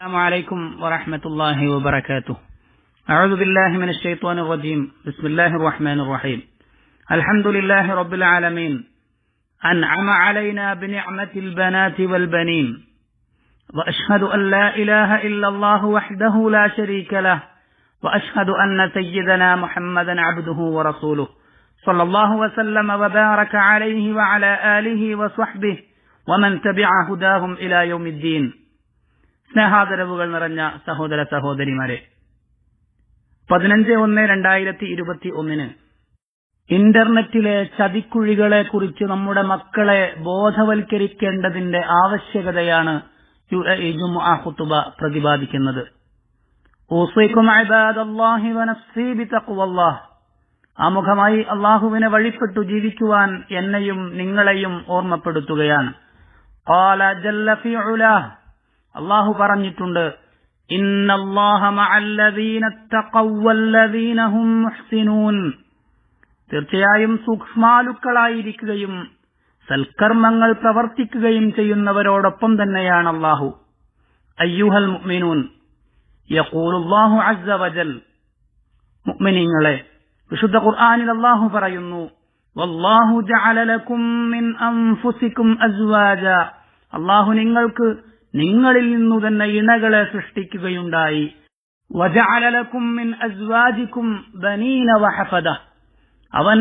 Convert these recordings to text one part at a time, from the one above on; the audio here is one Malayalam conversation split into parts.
السلام عليكم ورحمة الله وبركاته. أعوذ بالله من الشيطان الرجيم. بسم الله الرحمن الرحيم. الحمد لله رب العالمين. أنعم علينا بنعمة البنات والبنين. وأشهد أن لا إله إلا الله وحده لا شريك له. وأشهد أن سيدنا محمدا عبده ورسوله. صلى الله وسلم وبارك عليه وعلى آله وصحبه ومن تبع هداهم إلى يوم الدين. സ്നേഹാദരവുകൾ നിറഞ്ഞ സഹോദര സഹോദരിമാരെ പതിനഞ്ച് ഒന്ന് രണ്ടായിരത്തി ഇരുപത്തി ഒന്നിന് ഇന്റർനെറ്റിലെ ചതിക്കുഴികളെ കുറിച്ച് നമ്മുടെ മക്കളെ ബോധവൽക്കരിക്കേണ്ടതിന്റെ ആവശ്യകതയാണ് യു എ ജുമുഅ പ്രതിപാദിക്കുന്നത്. ആമുഖമായി അള്ളാഹുവിനെ വഴിപ്പെട്ടു ജീവിക്കുവാൻ എന്നെയും നിങ്ങളെയും ഓർമ്മപ്പെടുത്തുകയാണ്. അള്ളാഹു പറഞ്ഞിട്ടുണ്ട് തീർച്ചയായും സൂക്ഷ്മാലുക്കളായിരിക്കുകയും സൽക്കർമ്മങ്ങൾ പ്രവർത്തിക്കുകയും ചെയ്യുന്നവരോടൊപ്പം തന്നെയാണ് അള്ളാഹു. അയ്യുഹൽ മുഅ്മിനൂൻ യഖൂലുല്ലാഹു അസ്സ വജൽ. വിശുദ്ധ ഖുർആനിൽ അള്ളാഹു പറയുന്നു അള്ളാഹു നിങ്ങൾക്ക് നിങ്ങളിൽ നിന്നു തന്നെ ഇണകളെ സൃഷ്ടിക്കുകയുണ്ടായി. വജഅലലക്കും മിൻ ബനീന വഹഫദ. അവൻ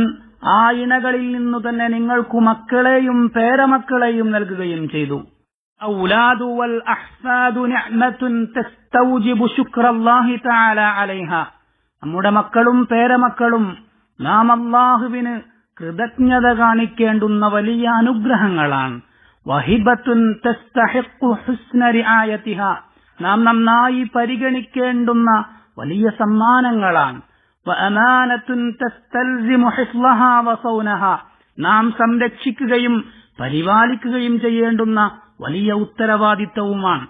ആ ഇണകളിൽ നിന്നു തന്നെ നിങ്ങൾക്കു മക്കളെയും പേരമക്കളെയും നൽകുകയും ചെയ്തു. ഔലാദു വൽ നിഅമത്തുൻ തസ്തൗജിബു ശുക്റല്ലാഹി തആല നമ്മുടെ മക്കളും പേരമക്കളും നാം അള്ളാഹുവിന് കൃതജ്ഞത കാണിക്കേണ്ടുന്ന വലിയ അനുഗ്രഹങ്ങളാണ്. വഹിബത്തുൻ തസ്തഹിഖു ഹുസ്ന റിആയത്തിഹ നാം നന്നായി പരിഗണിക്കേണ്ടുന്ന വലിയ സമ്മാനങ്ങളാണ്. നാം സംരക്ഷിക്കുകയും പരിപാലിക്കുകയും ചെയ്യേണ്ടുന്ന വലിയ ഉത്തരവാദിത്തവുമാണ്.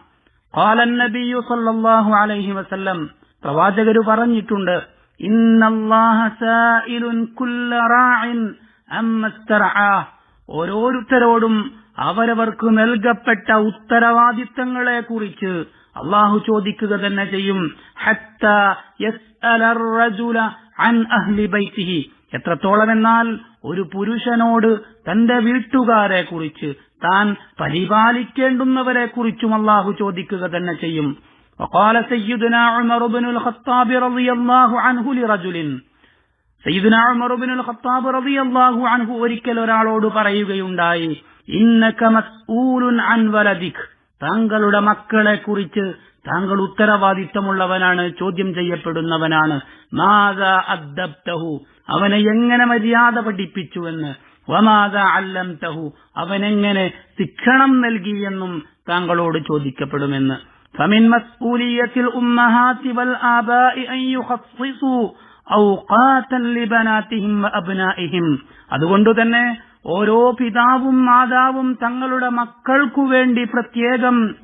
ഖാലൻ നബിയു സല്ലല്ലാഹു അലൈഹി വസല്ലം പ്രവാചകര് പറഞ്ഞിട്ടുണ്ട് ഓരോരുത്തരോടും അവരവർക്ക് നൽകപ്പെട്ട ഉത്തരവാദിത്തങ്ങളെ കുറിച്ച് അള്ളാഹു ചോദിക്കുക തന്നെ ചെയ്യും എത്രത്തോളം എന്നാൽ ഒരു പുരുഷനോട് തന്റെ വീട്ടുകാരെ കുറിച്ച് താൻ പരിപാലിക്കേണ്ടുന്നവരെ കുറിച്ചും അള്ളാഹു ചോദിക്കുക തന്നെ ചെയ്യും وقال سيدنا عمر بن الخطاب رضي الله عنه لرجل സയ്യിദുന ഉമർ ബിനുൽ ഖത്താബ് റളിയല്ലാഹു അൻഹു ഒരിക്കൽ ഒരാളോട് പറയുകയുണ്ടായി ഇന്നക മസ്ഊലുൻ അൻ വലദിക് താങ്കളുടെ മക്കളെ കുറിച്ച് താങ്കൾ ഉത്തരവാദിത്തമുള്ളവനാണ് ചോദ്യം ചെയ്യപ്പെടുന്നവനാണ് മാത അദ്ദബ്തഹു അവനെ എങ്ങനെ മര്യാദ പഠിപ്പിച്ചുവെന്ന് വമാത അല്ലംതഹു അവനെങ്ങനെ ശിക്ഷണം നൽകിയെന്നും താങ്കളോട് ചോദിക്കപ്പെടുമെന്ന് فمن مسؤولية الأمهات والآباء أن يخصصوا ഔഖാത്തൻ ലിബനാത്തിഹിം അബ്നാഇഹിം അതുകൊണ്ട് തന്നെ ഓരോ പിതാവും മാതാവും തങ്ങളുടെ മക്കൾക്കു വേണ്ടി പ്രത്യേകം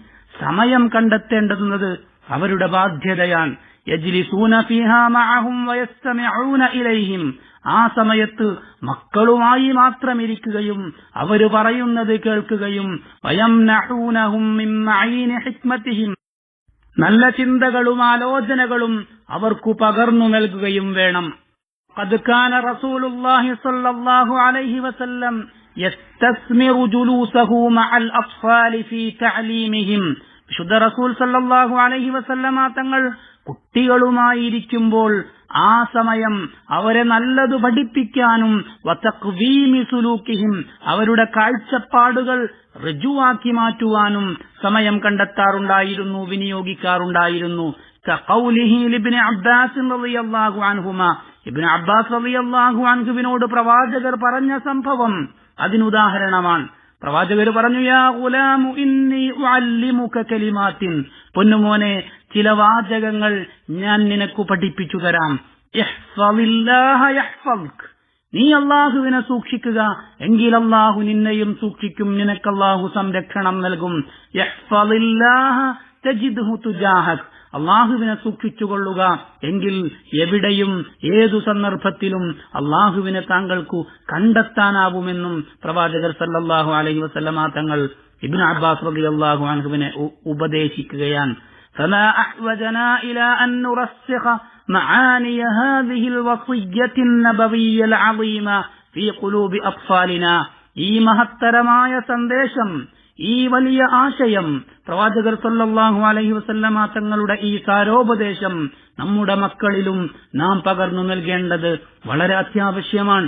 സമയം കണ്ടെത്തേണ്ടുന്നത് അവരുടെ ബാധ്യതയാണ്. യജ്ലിസൂന ഫീഹാ മഅഹും വയസ്തമിഊന ഇലൈഹിം. ആ സമയത്ത് മക്കളുമായി മാത്രം ഇരിക്കുകയും അവർ പറയുന്നത് കേൾക്കുകയും വയംനഹൂനഹും മിൻ നല്ല ചിന്തകളും ആലോചനകളും അവർക്കു പകർന്നു നൽകുകയും വേണം. قد كان رسول الله صلى الله عليه وسلم يستثمر جلوسه مع الأطفال في تعليمهم വിശുദ്ധ റസൂൽ സല്ലല്ലാഹു അലൈഹി വസല്ലമ തങ്ങൾ കുട്ടികളുമായിരിക്കുമ്പോൾ ആ സമയം അവരെ നല്ലത് പഠിപ്പിക്കാനും വതഖ്വീമി സുലൂക്കിഹിം അവരുടെ കാഴ്ചപ്പാടുകൾ ഋജുവാക്കി മാറ്റുവാനും സമയം കണ്ടെത്താറുണ്ടായിരുന്നു വിനിയോഗിക്കാറുണ്ടായിരുന്നു ഇബ്നു അബ്ബാസ് അബ്ബാസ് റളിയല്ലാഹു അൻഹുവിനോട് പ്രവാചകർ പറഞ്ഞ സംഭവം അതിനുദാഹരണമാണ്. പ്രവാചകർ പറഞ്ഞു യാ ഗുലാമു ഇന്നി കലിമാത്തിൻ. പൊന്നുമോനെ ചില വാചകങ്ങൾ ഞാൻ നിനക്ക് പഠിപ്പിച്ചു തരാം. നീ അള്ളാഹുവിനെ സൂക്ഷിക്കുക. എങ്കിൽ അള്ളാഹു നിന്നെയും സൂക്ഷിക്കും. നിനക്ക് അള്ളാഹു സംരക്ഷണം നൽകും. അള്ളാഹുവിനെ സൂക്ഷിച്ചുകൊള്ളുക എങ്കിൽ എവിടെയും ഏതു സന്ദർഭത്തിലും അള്ളാഹുവിനെ താങ്കൾക്കു കണ്ടെത്താനാവുമെന്നും പ്രവാചകർ സല്ലല്ലാഹു അലൈഹി വസല്ലമ തങ്ങൾ ഇബ്നു അബ്ബാസ് റളിയല്ലാഹു അൻഹുവിനെ ഉപദേശിക്കുകയാണ് فما أحوجنا إلى أن نرسخ معاني هذه الوصية النبوية العظيمة في قلوب أطفالنا ഈ മഹത്തരമായ സന്ദേശം ഈ വലിയ ആശയം പ്രവാചകർ സല്ലാഹു അലൈഹി വസല്ലമ തങ്ങളുടെ ഈ സാരോപദേശം നമ്മുടെ മക്കളിലും നാം പകർന്നു നൽകേണ്ടത് വളരെ അത്യാവശ്യമാണ്.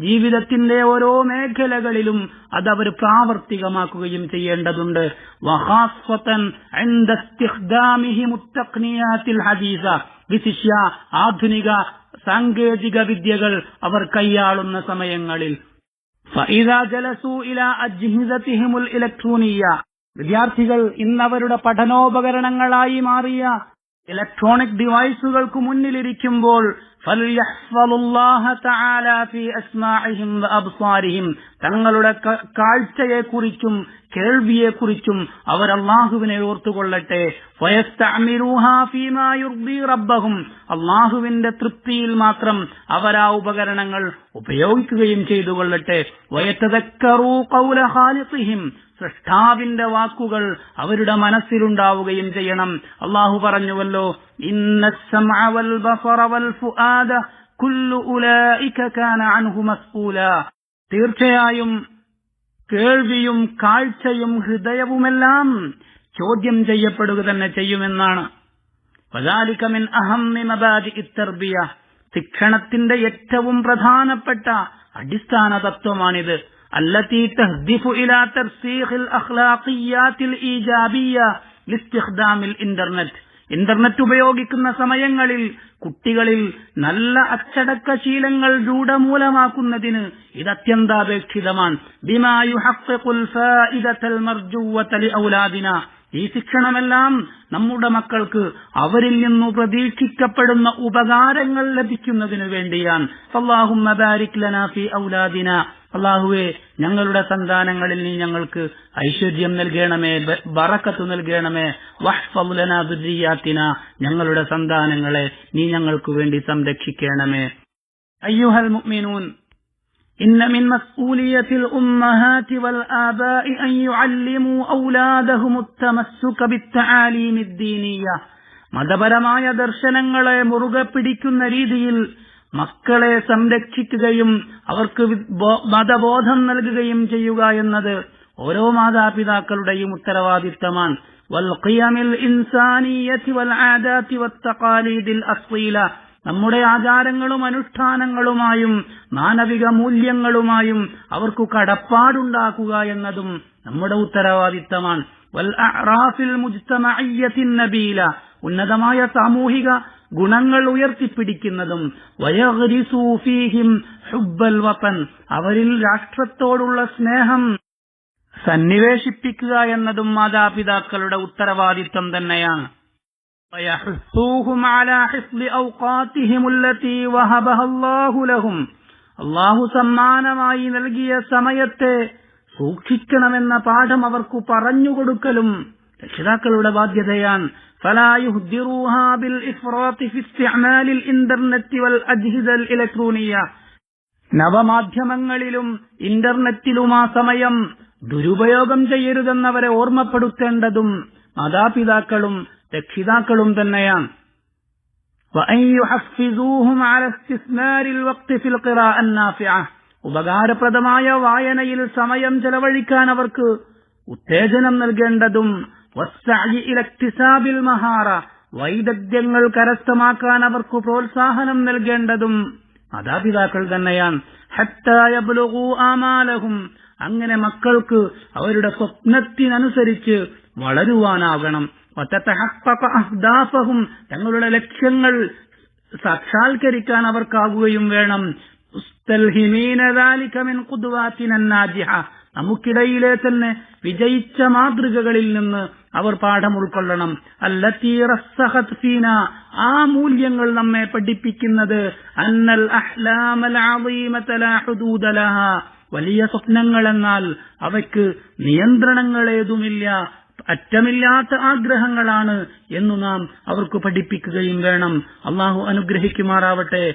ജീവിതത്തിന്റെ ഓരോ മേഖലകളിലും അത് അവർ പ്രാവർത്തികമാക്കുകയും ചെയ്യേണ്ടതുണ്ട്. വിശിഷ്യ ആധുനിക സാങ്കേതിക വിദ്യകൾ അവർ കൈയാളുന്ന സമയങ്ങളിൽ വിദ്യാർത്ഥികൾ ഇന്നവരുടെ പഠനോപകരണങ്ങളായി മാറിയ ഇലക്ട്രോണിക് ഡിവൈസുകൾക്ക് മുന്നിലിരിക്കുമ്പോൾ തങ്ങളുടെ കാഴ്ചയെക്കുറിച്ചും കേൾവിയെക്കുറിച്ചും അവർ അള്ളാഹുവിനെ ഓർത്തുകൊള്ളട്ടെ. റബ്ബഹും. അള്ളാഹുവിന്റെ തൃപ്തിയിൽ മാത്രം അവർ ആ ഉപകരണങ്ങൾ ഉപയോഗിക്കുകയും ചെയ്തു കൊള്ളട്ടെ സൃഷ്ടാവിന്റെ വാക്കുകൾ അവരുടെ മനസ്സിലുണ്ടാവുകയും ചെയ്യണം. അള്ളാഹു പറഞ്ഞുവല്ലോ ഇന്ന വൽ ബസറ വൽ ഫുആദ കുല്ലു ഉലൈക കാന അൻഹു മസ്ഊല തീർച്ചയായും കേൾവിയും കാഴ്ചയും ഹൃദയവുമെല്ലാം ചോദ്യം ചെയ്യപ്പെടുക തന്നെ ചെയ്യുമെന്നാണ് വദാലികമിൻ അഹമ്മി മബാദി ഇത്തർബിയ ശിക്ഷണത്തിന്റെ ഏറ്റവും പ്രധാനപ്പെട്ട അടിസ്ഥാന തത്വമാണിത് التي تهدف إلى ترسيخ الأخلاقيات الإيجابية لاستخدام الإنترنت ഇന്റർനെറ്റ് ഉപയോഗിക്കുന്ന സമയങ്ങളിൽ കുട്ടികളിൽ നല്ല അച്ചടക്ക ശീലങ്ങൾ രൂഢമൂലമാക്കുന്നതിന് ഇത് അത്യന്താപേക്ഷിതമാണ് ഈ ശിക്ഷണമെല്ലാം നമ്മുടെ മക്കൾക്ക് അവരിൽ നിന്നു പ്രതീക്ഷിക്കപ്പെടുന്ന ഉപകാരങ്ങൾ ലഭിക്കുന്നതിനു വേണ്ടിയാണ്. അള്ളാഹുവെ ഞങ്ങളുടെ സന്താനങ്ങളിൽ നീ ഞങ്ങൾക്ക് ഐശ്വര്യം നൽകണമേ ബറക്കത്ത് നൽകണമേ വഹ്ഫുലന ദുരിയാത്തിന ഞങ്ങളുടെ സന്താനങ്ങളെ നീ ഞങ്ങൾക്ക് വേണ്ടി സംരക്ഷിക്കണമേ അയ്യുഹൽ മുഅ്മിനൂൻ إن من مسؤولية الأمهات والآباء أن يعلموا أولادهم التمسك بالتعاليم الدينية മതപരമായ ദർശനങ്ങളെ മുറുകെ പിടിക്കുന്ന രീതിയിൽ മക്കളെ സംരക്ഷിക്കുകയും അവർക്ക് മതബോധം നൽകുകയും ചെയ്യുക എന്നത് ഓരോ മാതാപിതാക്കളുടെയും ഉത്തരവാദിത്തമാണ്. നമ്മുടെ ആചാരങ്ങളും അനുഷ്ഠാനങ്ങളുമായും മാനവിക മൂല്യങ്ങളുമായും അവർക്ക് കടപ്പാടുണ്ടാക്കുക എന്നതും നമ്മുടെ ഉത്തരവാദിത്തമാണ്. ഉന്നതമായ സാമൂഹിക ഗുണങ്ങൾ ഉയർത്തിപ്പിടിക്കുന്നതും വയഹരിസൂഫീഹിം ഹുബൽ വപ്പൻ അവരിൽ രാഷ്ട്രത്തോടുള്ള സ്നേഹം സന്നിവേശിപ്പിക്കുക എന്നതും മാതാപിതാക്കളുടെ ഉത്തരവാദിത്വം തന്നെയാണ്. അള്ളാഹു സമ്മാനമായി നൽകിയ സമയത്തെ സൂക്ഷിക്കണമെന്ന പാഠം അവർക്കു പറഞ്ഞുകൊടുക്കലും രക്ഷിതാക്കളുടെ ബാധ്യതയാണ്. നവമാധ്യമങ്ങളിലും ഇന്റർനെറ്റിലും ആ സമയം ദുരുപയോഗം ചെയ്യരുതെന്നവരെ ഓർമ്മപ്പെടുത്തേണ്ടതും മാതാപിതാക്കളും രക്ഷിതാക്കളും തന്നെയാണ്. ഉപകാരപ്രദമായ വായനയിൽ സമയം ചെലവഴിക്കാൻ അവർക്ക് ഉത്തേജനം നൽകേണ്ടതും വൈദഗ്ധ്യങ്ങൾ കരസ്ഥമാക്കാൻ അവർക്ക് പ്രോത്സാഹനം നൽകേണ്ടതും മാതാപിതാക്കൾ തന്നെയാണ്. ആമാലഹും അങ്ങനെ മക്കൾക്ക് അവരുടെ സ്വപ്നത്തിനനുസരിച്ച് വളരുവാനാകണം. അഹ്ദാഫഹും തങ്ങളുടെ ലക്ഷ്യങ്ങൾ സാക്ഷാത്കരിക്കാൻ അവർക്കാകുകയും വേണം. നമുക്കിടയിലെ തന്നെ വിജയിച്ച മാതൃകകളിൽ നിന്ന് അവർ പാഠം ഉൾക്കൊള്ളണം. അല്ലത്തീറീന ആ മൂല്യങ്ങൾ നമ്മെ പഠിപ്പിക്കുന്നത് അന്നൽ വലിയ സ്വപ്നങ്ങൾ എന്നാൽ അവയ്ക്ക് നിയന്ത്രണങ്ങളേതുമില്ല അറ്റമില്ലാത്ത ആഗ്രഹങ്ങളാണ് എന്നു നാം അവർക്ക് പഠിപ്പിക്കുകയും വേണം. അള്ളാഹു അനുഗ്രഹിക്കുമാറാവട്ടെ.